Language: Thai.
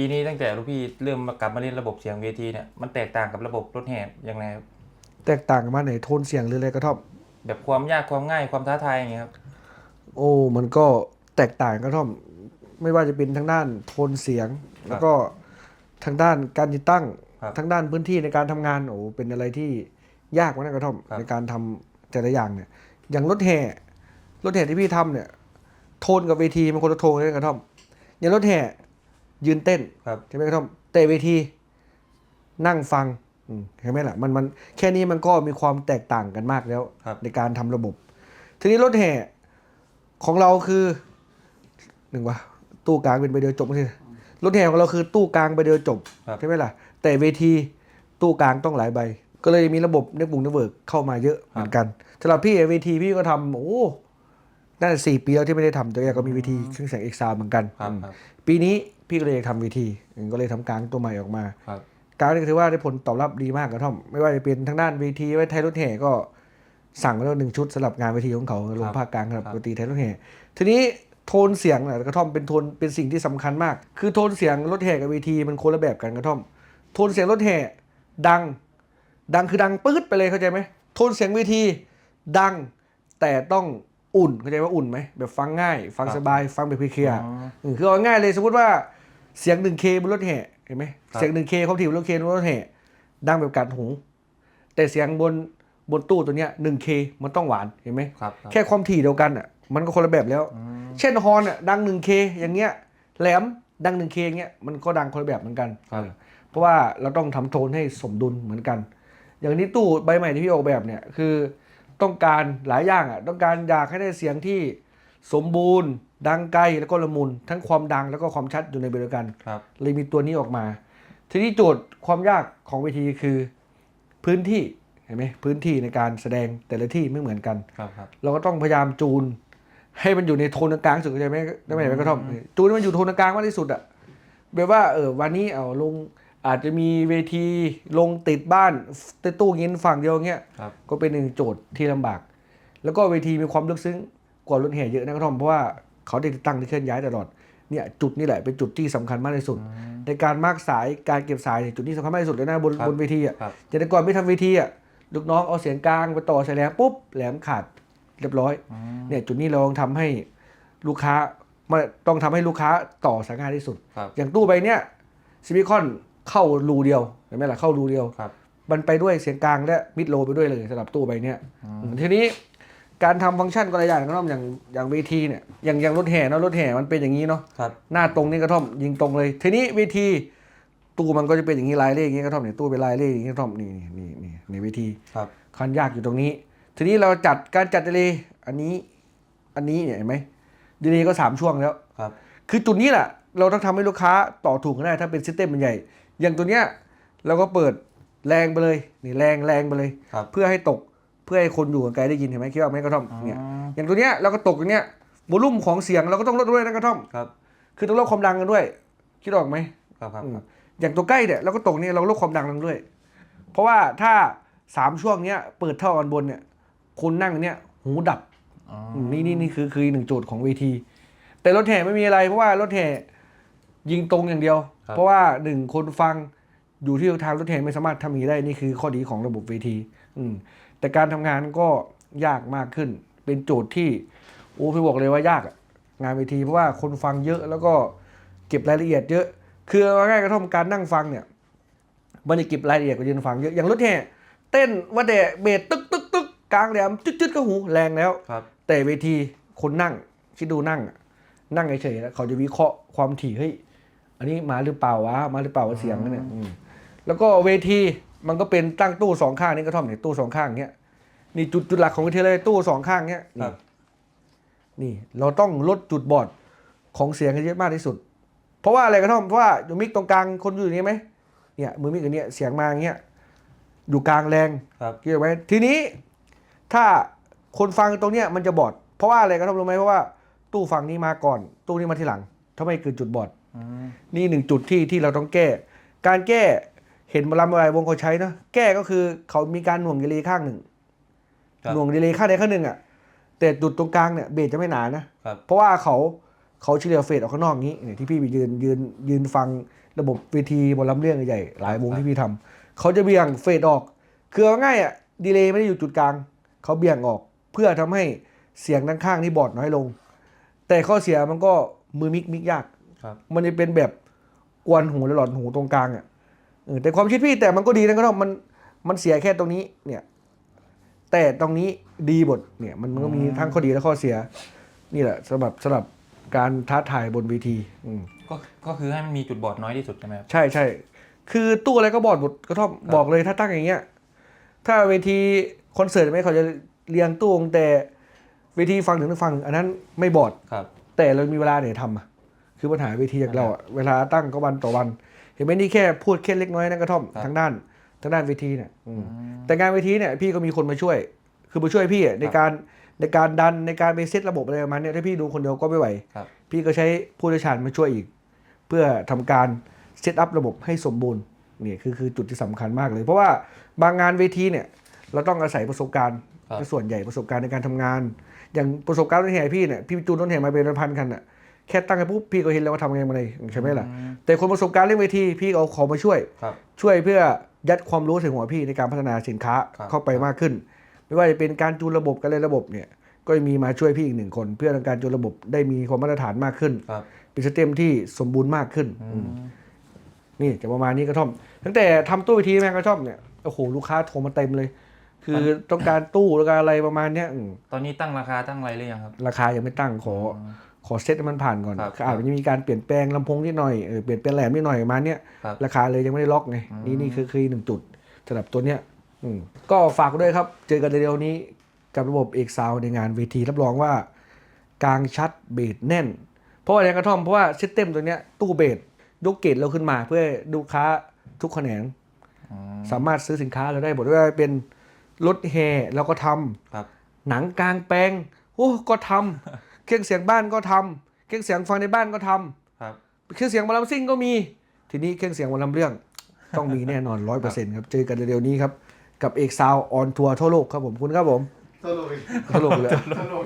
ปีนี้ตั้งแต่ลูกพี่เริ่มมากลับมาเล่นระบบเสียงเวทีเนี่ยมันแตกต่างกับระบบรถแห่ยังไงครับแตกต่างกันมาไหนโทนเสียงหรืออะไรกระท่อมแบบความยากความง่ายความท้าทายอย่างเงี้ยครับ โอ้ มันก็แตกต่างกระท่อมไม่ว่าจะเป็นทางด้านโทนเสียง แล้วก็ทางด้านการติดตั้งครับทางด้านพื้นที่ในการทำงานโอ้เป็นอะไรที่ยากมากนะกระท่อมครับ ในการทำแต่ละอย่างเนี่ยอย่างรถแห่รถแห่ที่พี่ทำเนี่ย โทนกับเวทีมันคนละโทนเลยกระท่อมอย่างรถแห่ ยืนเต้นครับใช่ไหมกระท่อมแต่เวที นั่งฟังอืมเห็นไหมล่ะมันมันแค่นี้มันก็มีความแตกต่างกันมากแล้วครับในการทำระบบ ทีนี้รถแห่ของเราคือหนึ่งวะตู้กลางเป็นใบเดียวจบไม่ใช่รถแห่ของเราคือตู้กลางใบเดียวจบครับใช่ไหมล่ะ แต่เวทีตู้กลางต้องหลายใบ ก็เลยมีระบบเน็ตบุงเน็ตเวิร์กเข้ามาเยอะเหมือนกันสำหรับพี่เวทีพี่ก็ทำโอ้ น่าจะสี่ปีแล้วที่ไม่ได้ทำแต่ก็มีเวทีเครื่องเสียงเอ็กซาวเหมือนกัน ครับอืมครับ ปีนี้พี่ก็เลยอยากทำเวทีอืมก็เลยทำกลางตัวใหม่ออกมา ครับกลางนี่ถือว่าได้ผลตอบรับดีมากกระท่อม ไม่ว่าจะเป็นทางด้านเวทีไว้ไทยรถแห่ก็สั่งไว้แล้วหนึ่งชุดสำหรับงานเวทีของเขาลงภาคกลางสำหรับครับปกติไทยรถแห่ทีนี้โทนเสียงน่ะกระท่อมเป็นโทนเป็นสิ่งที่สำคัญมาก คือโทนเสียงรถแห่กับเวทีมันคนละแบบกันกระท่อม โทนเสียงรถแห่ดัง ดังคือดังปื๊ดไปเลยเข้าใจไหมโทนเสียงเวทีดังแต่ต้อง อุ่นเข้าใจว่าอุ่นไหมแบบฟังง่าย ฟังสบายฟังแบบเคลียร์อ๋ออืมคือเอาง่ายเลยสมมติว่าเสียง 1K บนรถแห่เห็นไหมครับเสียง 1K เขาถีบนรถเคบนรถแห่ดังแบบกัดหู แต่เสียงบนบนตู้ตัวเนี้ย 1K มันต้องหวานเห็นไหมครับครับแค่ความถี่เดียวกันอะมันก็คนละแบบแล้วอืมเช่นฮอร์นอะดัง 1K อย่างเงี้ยแหลมดัง 1K อย่างเงี้ยมันก็ดังคนละแบบเหมือนกันครับเออเพราะว่าเราต้องทำโทนให้สมดุลเหมือนกัน อย่างนี้ตู้ใบใหม่ที่พี่ออกแบบเนี่ยคือ ต้องการหลายอย่างอะต้องการอยากให้ได้เสียงที่สมบูรณ์ ดังไกลแล้วก็ละมุนทั้งความดังแล้วก็ความชัดอยู่ในเดียวกันครับเลยมีตัวนี้ออกมา ทีนี้โจทย์ความยากของเวทีคือพื้นที่เห็นไหมพื้นที่ในการแสดงแต่ละที่ไม่เหมือนกันครับครับเราก็ต้องพยายามจูน ให้มันอยู่ในโทนกลางสุดเข้าใจไหมได้ไหมกระท่อมจูนให้มันอยู่โทนกลางมากที่สุดอะแบบว่าเออวันนี้เอาลง อาจจะมีเวทีลงติดบ้านติดตู้เงินฝั่งเดียวเงี้ยครับก็เป็นหนึ่งโจทย์ที่ลำบาก แล้วก็เวทีมีความลึกซึ้งกว่ารถแห่เยอะนะครับเพราะว่าเขาได้ติดตั้งที่เคลื่อนย้ายตลอดเนี่ยจุดนี่แหละเป็นจุดที่สำคัญมากที่สุด ในการมาร์กสายการเก็บสายเนี่ยจุดนี้สำคัญมากที่สุดเลยนะบนครับบนเวทีอะครับแต่แต่ก่อนไม่ทำเวทีอะลูกน้องเอาเสียงกลางไปต่อสายแหลมปุ๊บแหลมขาดเรียบร้อยอืมเนี่ยจุดนี้เราต้องทำให้ลูกค้ามาต้องทำให้ลูกค้าต่อสายงานที่สุดครับอย่างตู้ใบเนี้ยซิลิคอน เข้ารูเดียวเห็นไหมล่ะเข้ารูเดียวครับ มันไปด้วยเสียงกลางและมิดโลไปด้วยเลยสำหรับตู้ใบเนี้ยทีนี้การทำฟังก์ชันก็หลายอย่างนะครับอย่างอย่างเวทีเนี่ยอย่างอย่างรถแห่เนอะรถแห่มันเป็นอย่างนี้เนาะครับหน้าตรงนี่กระท่อมยิงตรงเลย ทีนี้เวทีตู้มันก็จะเป็นอย่างนี้ลายเลขอย่างนี้กระท่อมเนี่ยตู้เป็นลายเลขอย่างนี้กระท่อมนี่นี่นี่นี่เวทีครับคันยากอยู่ตรงนี้ ทีนี้เราจัดการจัดดีเลย์อันนี้อันนี้เนี่ยเห็นไหมดีเลย์ก็สามช่วงแล้วครับ คือจุดนี้แหละเราต้องทำให้ลูกค้าต่อถูกกันได้ถ้าเป็นซิสเต็มมันใหญ่ อย่างตัวเนี้ยเราก็เปิดแรงไปเลยนี่แรงแรงไปเลย ครับ เพื่อให้ตกเพื่อให้คนอยู่ไกลได้ยินเห็นไหมคิดว่าไหมกระท่อมเนี่ยอ๋ออย่างตัวเนี้ยเราก็ตกอย่างเนี้ยวอลุ่มของเสียงเราก็ต้องลดด้วยนะกระท่อมครับคือต้องลดความดังกันด้วย คิดออกไหมครับครับอืมครับอย่างตัวใกล้เนี่ยเราก็ตกเนี่ยเราลดความดังลงด้วย เพราะว่าถ้าสามช่วงเนี้ยเปิดเท่ากันบนเนี่ยคนนั่งเนี่ยหูดับ อ๋อมนี่นี่นี่คือคืออีกหนึ่งโจทย์ของเวที แต่รถแห่ไม่มีอะไรเพราะว่ารถแห่ยิงตรงอย่างเดียว เพราะว่าหนึ่งคนฟังอยู่ที่ทางรถแห่ไม่สามารถทำอย่างนี้ได้นี่คือข้อดีของระบบเวทีอืมแต่การทำงานก็ยากมากขึ้น เป็นโจทย์ที่โอ้พี่บอกเลยว่ายากอะงานเวทีเพราะว่าคนฟังเยอะแล้วก็เก็บรายละเอียดเยอะ คือเอาง่ายๆกระท่อมการนั่งฟังเนี่ยมันจะเก็บรายละเอียดกว่ายืนฟังเยอะอย่างรถแห่เต้นว่าแต่เบสตึกตึกตึกกลางแหลมจุดจุดก็หูแรงแล้วครับแต่เวทีคนนั่งคิดดูนั่งอะนั่งเฉยๆแล้วเขาจะวิเคราะห์ความถี่เฮ้ย อันนี้มาหรือเปล่าวะมาหรือเปล่าวะเสียงเนี่ยอืมแล้วก็เวทีมันก็เป็นตั้งตู้สองข้างนี่กระท่อมเนี่ยตู้สองข้างเนี้ยนี่จุดจุดหลักของเวทีเลยตู้สองข้างเนี้ยครันี่บ นี่ เราต้องลดจุดบอดของเสียงให้เยอะมากที่สุด เพราะว่าอะไรกระท่อมเพราะว่าอยู่มิกตรงกลางคนอยู่อย่างนี้ไหมเนี่ยมือมิกอันเนี้ยเสียงมาอย่างเงี้ยอยู่กลางแรง ครับ เกี่ยวไหมทีนี้ถ้าคนฟังตรงเนี้ยมันจะบอด เพราะว่าอะไรก็ต้องรู้ไหมเพราะว่า ตู้ฟังนี้มาก่อน ตู้นี้มาทีหลังทำไมเกิดจุดบอดอืม นี่หนึ่งจุดที่ที่เราต้องแก้ การแก้เห็นบรามอะไรวงเขาใช้นะแก้ก็คือเขามีการหน่วงดีเลย์ข้างหนึ่งครับหน่วงดีเลย์ข้างใดข้างหนึ่งอะแต่จุดตรงกลางเนี่ยเบสจะไม่หนานะครับเพราะว่าเขาเขาเฉลี่ยเฟดออกข้างนอกนี้เนี่ยที่พี่ไปยืนยืนยืนฟังระบบเวทีบนลำเรื่องใหญ่ๆหลายวงที่พี่ทำเขาจะเบี่ยงเฟดออก คือเอาง่ายอะดีเลย์ไม่ได้อยู่จุดกลางเขาเบี่ยงออก เพื่อทำให้เสียงด้านข้างที่บอดน้อยลง แต่ข้อเสียมันก็มือมิกมิกยากครับ มันจะเป็นแบบกวนหูและหลอนหูตรงกลางอะเออแต่ความคิดพี่แต่มันก็ดีนะก็ต้องมันมันเสียแค่ตรงนี้เนี่ย แต่ตรงนี้ดีหมดเนี่ยมันมันก็มีทั้งข้อดีและข้อเสีย นี่แหละสำหรับสำหรับการท้าทายบนเวทีอืมก็ก็คือให้มันมีจุดบอดน้อยที่สุดใช่ไหมครับใช่ใช่คือตู้อะไรก็บอดหมดก็ทอบบอกเลยถ้าตั้งอย่างเงี้ยถ้าเวทีคอนเสิร์ตไหมเขาจะเรียงตู้ตั้งแต่เวทีฟังถึงฟัง อันนั้นไม่บอดครับ แต่เรามีเวลาเนี่ยทำอะ คือปัญหาเวทีอย่างเราอะเวลาตั้งก็วันต่อวัน เห็นไหมนี่แค่พูดแค่เล็กน้อยนะกระท่อมครับทางด้านทางด้านเวทีเนี่ยอืมอืมแต่งานเวทีเนี่ยพี่ก็มีคนมาช่วย คือมาช่วยพี่อะในการในการดันในการไปเซตระบบอะไรประมาณเนี้ยถ้าพี่ดูคนเดียวก็ไม่ไหวครับพี่ก็ใช้ผู้เชี่ยวชาญมาช่วยอีก เพื่อทำการเซตอัพระบบให้สมบูรณ์นี่คือคือจุดที่สำคัญมากเลย เพราะว่าบางงานเวทีเนี่ยเราต้องอาศัยประสบการณ์ครับส่วนใหญ่ประสบการณ์ในการทำงาน อย่างประสบการณ์รถแห่พี่เนี่ยพี่จูนรถแห่มาเป็นพันๆคันอะ แค่ตั้งไปปุ๊บพี่ก็เห็นแล้วว่าทำไงมาเลยใช่ไหมล่ะอืมแต่คนประสบการณ์เรื่องเวทีพี่เอาของมาช่วย ครับ ช่วยเพื่อยัดความรู้ถึงหัวพี่ในการพัฒนาสินค้าครับ เข้าไปมากขึ้น ไม่ว่าจะเป็นการจูนระบบการเล่นระบบเนี่ยก็มีมาช่วยพี่อีกหนึ่งคน เพื่อทำการจูนระบบได้มีความมาตรฐานมากขึ้น ครับเป็นสเต็มที่สมบูรณ์มากขึ้นอือืมมนี่จะประมาณนี้กระท่อม ตั้งแต่ทำตู้วิธีแม่งกระท่อมเนี่ยโอ้โหลูกค้าโทรมาเต็มเลย คือต้องการตู้ต้องการอะไรประมาณเนี้ยอืมตอนนี้ตั้งราคาตั้งอะไรหรือยังครับ ราคายังไม่ตั้งขอ ขอเซตให้มันผ่านก่อนครับคืออาจจะมีการเปลี่ยนแปลงลำโพงนิดหน่อยเออเปลี่ยนแปลงแหลมนิดหน่อยประมาณเนี้ยครับราคาเลยยังไม่ได้ล็อกไงนี่นี่คือคือหนึ่งจุดสำหรับตัวเนี้ยอืมก็ฝากด้วยครับ เจอกันเร็วๆนี้กับระบบเอกซาวในงานเวทีรับรองว่ากลางชัดเบสแน่น เพราะว่าอะไรกระท่อมเพราะว่าซิสเต็มตัวเนี้ยตู้เบสยกเกรดเราขึ้นมาเพื่อให้ลูกค้าทุกแขนงอืมสามารถซื้อสินค้าเราได้หมดไม่ว่าเป็นรถแห่เราก็ทำครับหนังกลางแปลงโอ้ก็ทำ เครื่องเสียงบ้านก็ทำเครื่องเสียงฟังในบ้านก็ทำครับเครื่องเสียงหมอลำซิ่งก็มี ทีนี้เครื่องเสียงหมอลำเรื่องต้องมีแน่นอนร้อยเปอร์เซ็นต์ครับ เจอกันเร็วๆนี้ครับ กับเอกซาวออนทัวร์ทั่วโลกครับผมคุณครับผมตลกอีกทั่วโลกเลยตลก